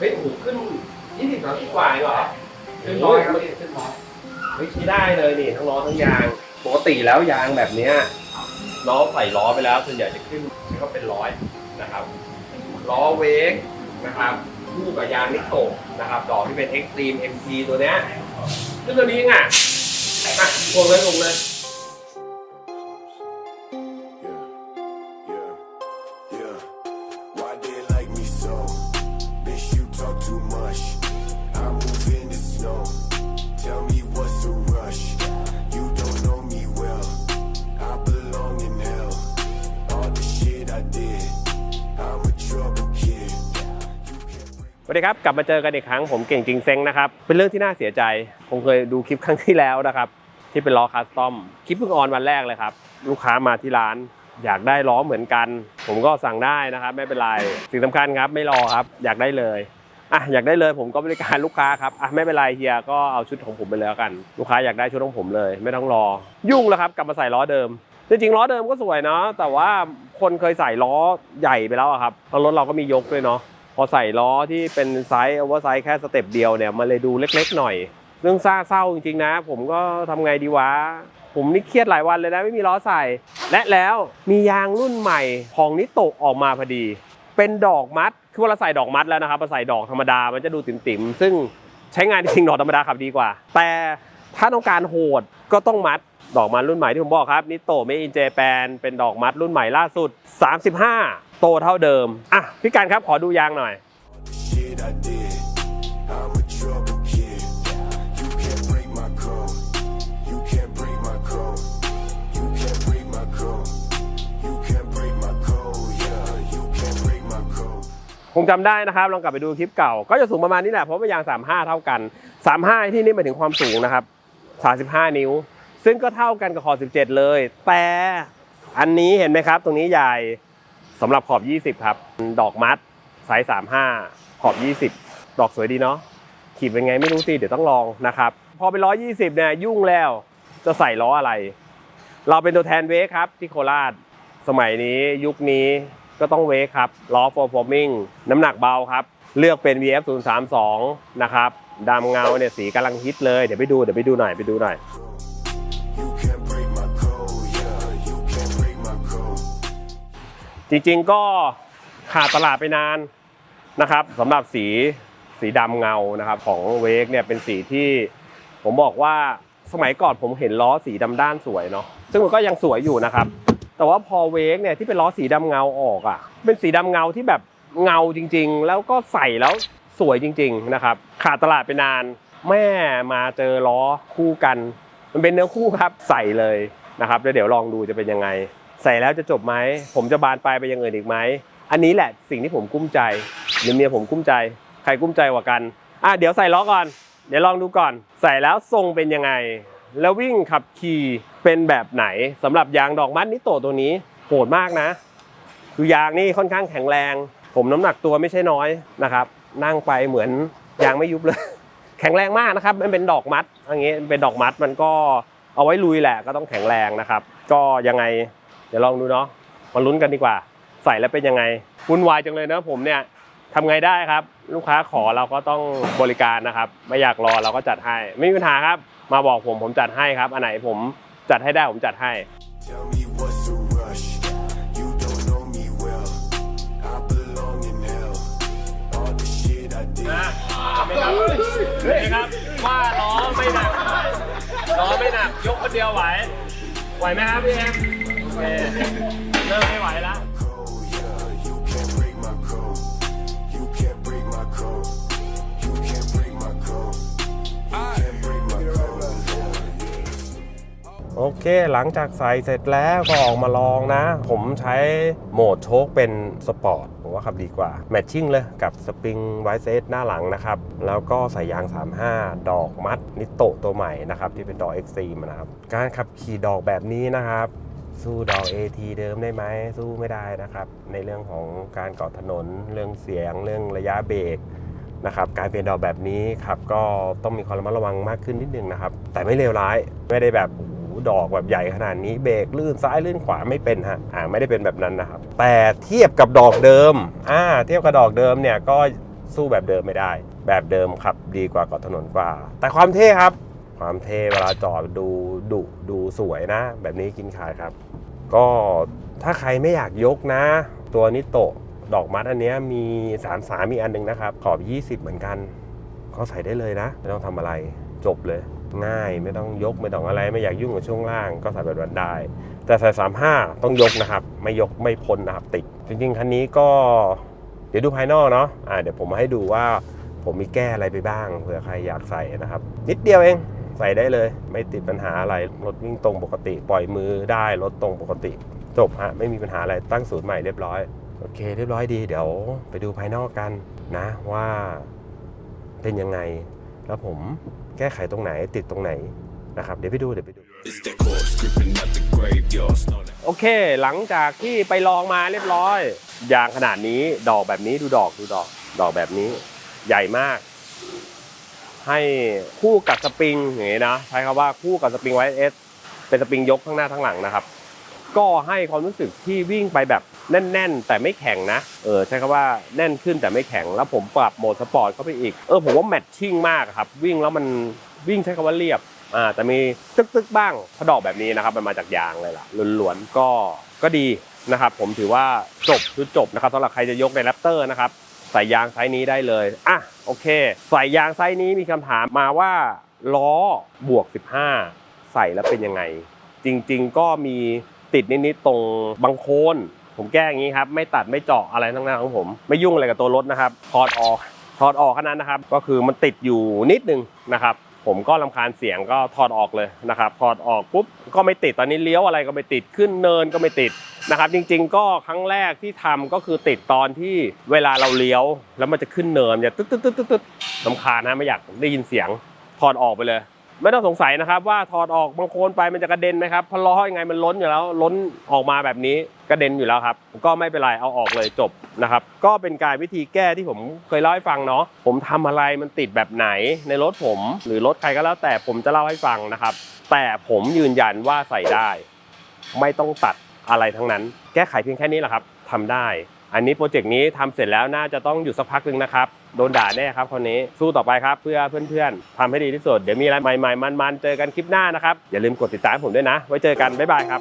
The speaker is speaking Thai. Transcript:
เฮ้ยโอ้โหขึ้นยี่สิบสามสิบกว่าเองเหรอขึ้นน้อยครับพี่ขึ้นน้อยเฮ้ยใช้ได้เลยนี่ทั้งล้อทั้งยางปกติแล้วยางแบบเนี้ยล้อใส่ล้อไปแล้วส่วนใหญ่จะขึ้นก็เป็นร้อยนะครับล้อเวกนะครับคู่กับยางนิโตะนะครับดอกที่เป็น Extreme MT ตัวเนี้ยซึ่งตัวนี้เองอะอะลงเลยลงเลย วัสดีครับ กลับมาเจอกันอีกครั้งผมเก่งจริงเซ็งนะครับ เป็นเรื่องที่น่าเสียใจผมเคยดูคลิปครั้งที่แล้วนะครับ ที่เป็นล้อคัสตอมคลิปเพิ่งออนวันแรกเลยครับ ลูกค้ามาที่ร้าน อยากได้ล้อเหมือนกัน ผมก็สั่งได้นะครับ ไม่เป็นไรสิ่งสำคัญครับ ไม่รอครับ อยากได้เลยอะอยากได้เลยผมก็บริการลูกค้าครับอะไม่เป็นไรเฮียก็เอาชุดของผมไปแล้วกัน ลูกค้าอยากได้ชุดของผมเลย ไม่ต้องรอ ยุ่งแล้วครับกลับมาใส่ล้อเดิมจริงๆล้อเดิมก็สวยเนาะแต่ว่าคนเคยใส่ล้อใหญ่ไปแล้วอะครับแล้วรถเราก็มียกด้วยเนาะ อใส่ล้อที่เป็นไซส์โอเวอร์ไซส์แค่สเต็ปเดียวเนี่ยมันเลยดูเล็กๆหน่อย เรื่องซ่าเศร้าจริงๆนะ ผมก็ทำไงดีวะ ผมนี่เครียดหลายวันเลยนะไม่มีล้อใส่ และแล้วมียางรุ่นใหม่ของนิโตะออกมาพอดี เป็นดอกมัดคือเวลาใส่ดอกมัดแล้วนะครับมาใส่ดอกธรรมดามันจะดูติ่มๆซึ่งใช้งานจริงดอกธรรมดาขับดีกว่า แต่ถ้าต้องการโหดก็ต้องมัดดอกมัดรุ่นใหม่ที่ผมบอกครับนิโตะเมอินเจแปนเป็นดอกมัดรุ่นใหม่ล่าสุด 35 โตเท่าเดิม อะพี่การครับขอดูยางหน่อย shit I did. I'm a trouble kid. You can't break my code. You can't break my code. You can't break my code. You can't break my code. Yeah, you can't break my code. คงจำได้นะครับ ลองกลับไปดูคลิปเก่า ก็จะสูงประมาณนี้แหละ เพราะว่ายาง 35 เท่ากัน 35 ที่นี่หมายถึงความสูงนะครับ 35 นิ้ว ซึ่งก็เท่ากันกับขอบ17 เลย แต่อันนี้เห็นไหมครับ ตรงนี้ใหญ่ สำหรับขอบ 20 ครับ ดอกมัดไซส์35 ขอบ 20 ดอกสวยดีเนาะขีดเป็นไงไม่รู้สิเดี๋ยวต้องลองนะครับพอเป็น120เนี่ยยุ่งแล้วจะใส่ล้ออะไร เราเป็นตัวแทนเวคครับที่โคราช สมัยนี้ยุคนี้ก็ต้องเวคครับล้อโฟร์ฟอร์มิงน้ำหนักเบาครับ เลือกเป็น VF 0 3 2นะครับดำเงาเนี่ยสีกำลังฮิตเลยเดี๋ยวไปดูเดี๋ยวไปดูหน่อยไปดูหน่อย จริงๆก็ขาดตลาดไปนานนะครับสำหรับสีสีดำเงานะครับของเวกเนี่ยเป็นสีที่ผมบอกว่าสมัยก่อนผมเห็นล้อสีดำด้านสวยเนาะซึ่งมันก็ยังสวยอยู่นะครับ แต่ว่าพอเวกเนี่ยที่เป็นล้อสีดำเงาออกอะ เป็นสีดำเงาที่แบบเงาจริง ๆ แล้วก็ใส่แล้วสวยจริง ๆนะครับ ขาดตลาดไปนาน แม่มาเจอล้อคู่กัน มันเป็นเนื้อคู่ครับใส่เลยนะครับแล้วเดี๋ยวลองดูจะเป็นยังไง ใส่แล้วจะจบไหม ผมจะบานปลายไปยังอื่นอีกไหม อันนี้แหละสิ่งที่ผมกุ้มใจหรือเมียผมกุ้มใจ ใครกุ้มใจกว่ากัน อะเดี๋ยวใส่ล้อก่อน เดี๋ยวลองดูก่อน ใส่แล้วทรงเป็นยังไง แล้ววิ่งขับขี่เป็นแบบไหนสำหรับยางดอกมัดนิโตตัวนี้โหดมากนะ คือยางนี่ค่อนข้างแข็งแรง ผมน้ำหนักตัวไม่ใช่น้อยนะครับ นั่งไปเหมือนยางไม่ยุบเลย แข็งแรงมากนะครับ มันเป็นดอกมัดอย่างเงี้เป็นดอกมัดมันก็เอาไว้ลุยแหละก็ต้องแข็งแรงนะครับ ก็ยังไง เดี๋ยวลองดูเนาะมาลุ้นกันดีกว่า ใส่แล้วเป็นยังไงวุ่นวายจังเลยนะผมเนี่ยทำไงได้ครับ ลูกค้าขอเราก็ต้องบริการนะครับ ไม่อยากรอเราก็จัดให้ ไม่มีปัญหาครับ มาบอกผมผมจัดให้ครับ อันไหนผมจัดให้ได้ผมจัดให้ Tell me what's the rush? You don't know me well. I belong in hell. All the shit I did. ไม่หนักเฮ้ยครับว่าล้อไม่หนักล้อไม่หนัก ยกคนเดียวไหว ไหวไหมครับพี่เอ็มโอ เคเริ่มไม่ไหวแล้ว โอเค หลังจากใส่เสร็จแล้วก็ออกมาลองนะ ผมใช้โหมดโชคเป็นสปอร์ตผมว่าขับดีกว่า แมทชิ่งเลยกับสปริงไวเซตหน้าหลังนะครับ แล้วก็ใส่ยาง 35 ดอกมัดนิโตตัวใหม่นะครับ ที่เป็นดอกเอ็กซีนะครับ การขับขี่ดอกแบบนี้นะครับ สู้ดอก AT เดิมได้ไหมสู้ไม่ได้นะครับ ในเรื่องของการเกาะถนน เรื่องเสียง เรื่องระยะเบรกนะครับการเปลี่ยนดอกแบบนี้ครับก็ต้องมีความระมัดระวังมากขึ้นนิดนึงนะครับ แต่ไม่เลวร้ายไม่ได้แบบโอ้โหดอกแบบใหญ่ขนาดนี้เบรกลื่นซ้ายลื่นขวาไม่เป็นฮะอ่าไม่ได้เป็นแบบนั้นนะครับ แต่เทียบกับดอกเดิมอ่าเทียบกับดอกเดิมเนี่ยก็สู้แบบเดิมไม่ได้ แบบเดิมขับดีกว่าเกาะถนนกว่า แต่ความเท่ครับ ความเท่เวลาจอดดูดุดูสวยนะ แบบนี้กินขายครับ ก็ถ้าใครไม่อยากยกนะ ตัวนิโตะดอกมัดอันนี้มี3 3มีอันหนึงนะครับขอบ 20 เหมือนกัน ก็ใส่ได้เลยนะ ไม่ต้องทำอะไรจบเลย ง่ายไม่ต้องยกไม่ต้องอะไรไม่อยากยุ่งกับช่วงล่างก็ใส่แบบนั้นได้ แต่ใส่35ต้องยกนะครับ ไม่ยกไม่พ้นนะครับติด จริงๆ คันนี้ก็เดี๋ยวดูภายนอกเนาะอ่าเดี๋ยวผมมาให้ดูว่าผมมีแก้อะไรไปบ้างเผื่อใครอยากใส่นะครับ นิดเดียวเอง ใส่ได้เลย ไม่ติดปัญหาอะไร รถวิ่งตรงปกติ ปล่อยมือได้ รถตรงปกติ จบฮะ ไม่มีปัญหาอะไร ตั้งศูนย์ใหม่เรียบร้อย โอเค เรียบร้อยดี เดี๋ยวไปดูภายนอกกันนะว่าเป็นยังไง แล้วผมแก้ไขตรงไหนติดตรงไหนนะครับ เดี๋ยวไปดู เดี๋ยวไปดู โอเค หลังจากที่ไปลองมาเรียบร้อย ยางขนาดนี้ ดอกแบบนี้ดูดอกดูดอก ดอกแบบนี้ ใหญ่มาก ให้คู่กับสปริงอย่างนี้นะใช้คำว่าคู่กับสปริงไวเอสเป็นสปริงยกทั้งหน้าทั้งหลังนะครับ ก็ให้ความรู้สึกที่วิ่งไปแบบแน่น ๆ แต่ไม่แข็งนะเออใช้คำว่าแน่นขึ้นแต่ไม่แข็งแล้วผมปรับโหมดสปอร์ตเข้าไปอีกเออผมว่าแมทชิ่งมากครับวิ่งแล้วมันวิ่งใช้คำว่าเรียบอ่าแต่มีตึกๆบ้างพระดอกแบบนี้นะครับมันมาจากยางเลยล่ะล้วนๆก็ก็ดีนะครับ ผมถือว่าจบคือจบนะครับสำหรับใครจะยกในแรปเตอร์นะครับ ใส่ยางไซส์นี้ได้เลยอะโอเค ใส่ยางไซส์นี้มีคำถามมาว่าล้อบวก 15 ใส่แล้วเป็นยังไง จริงๆก็มีติดนิดๆตรงบางโคนผมแก้อย่างนี้ครับ ไม่ตัดไม่เจาะอะไรทั้งนั้นของผม ไม่ยุ่งอะไรกับตัวรถนะครับถอดออกถอดออกแค่นั้นนะครับ ก็คือมันติดอยู่นิดนึงนะครับ ผมก็ลำคาญเสียงก็ถอดออกเลยนะครับถอดออกปุ๊บก็ไม่ติดตอนนี้เลี้ยวอะไรก็ไม่ติดขึ้นเนินก็ไม่ติด นะครับจริงๆก็ครั้งแรกที่ทำก็คือติดตอนที่เวลาเราเลี้ยว แล้วมันจะขึ้นเนินจะตึ๊ดตึ๊ดตึ๊ดตึ๊ดตึ๊ดลำคาญนะไม่อยากได้ยินเสียงถอดออกไปเลย ไม่ต้องสงสัยนะครับว่าถอดออกบางโคนไปมันจะกระเด็นไหมครับพราะล้อยังไงมันล้นอยู่แล้ว ล้นออกมาแบบนี้กระเด็นอยู่แล้วครับ ก็ไม่เป็นไรเอาออกเลยจบนะครับก็เป็นการวิธีแก้ที่ผมเคยเล่าให้ฟังเนาะผมทำอะไรมันติดแบบไหนในรถผม หรือรถใครก็แล้วแต่ผมจะเล่าให้ฟังนะครับ แต่ผมยืนยันว่าใส่ได้ ไม่ต้องตัด อะไรทั้งนั้น แก้ไขเพียงแค่นี้แหละครับทำได้ อันนี้โปรเจกต์นี้ทำเสร็จแล้วน่าจะต้องอยู่สักพักหนึ่งนะครับ โดนด่าแน่ครับคนนี้สู้ต่อไปครับเพื่อเพื่อนๆทำให้ดีที่สุด เดี๋ยวมีอะไรใหม่ๆมันๆเจอกันคลิปหน้านะครับอย่าลืมกดติดตามผมด้วยนะ ไว้เจอกันบ๊ายบายครับ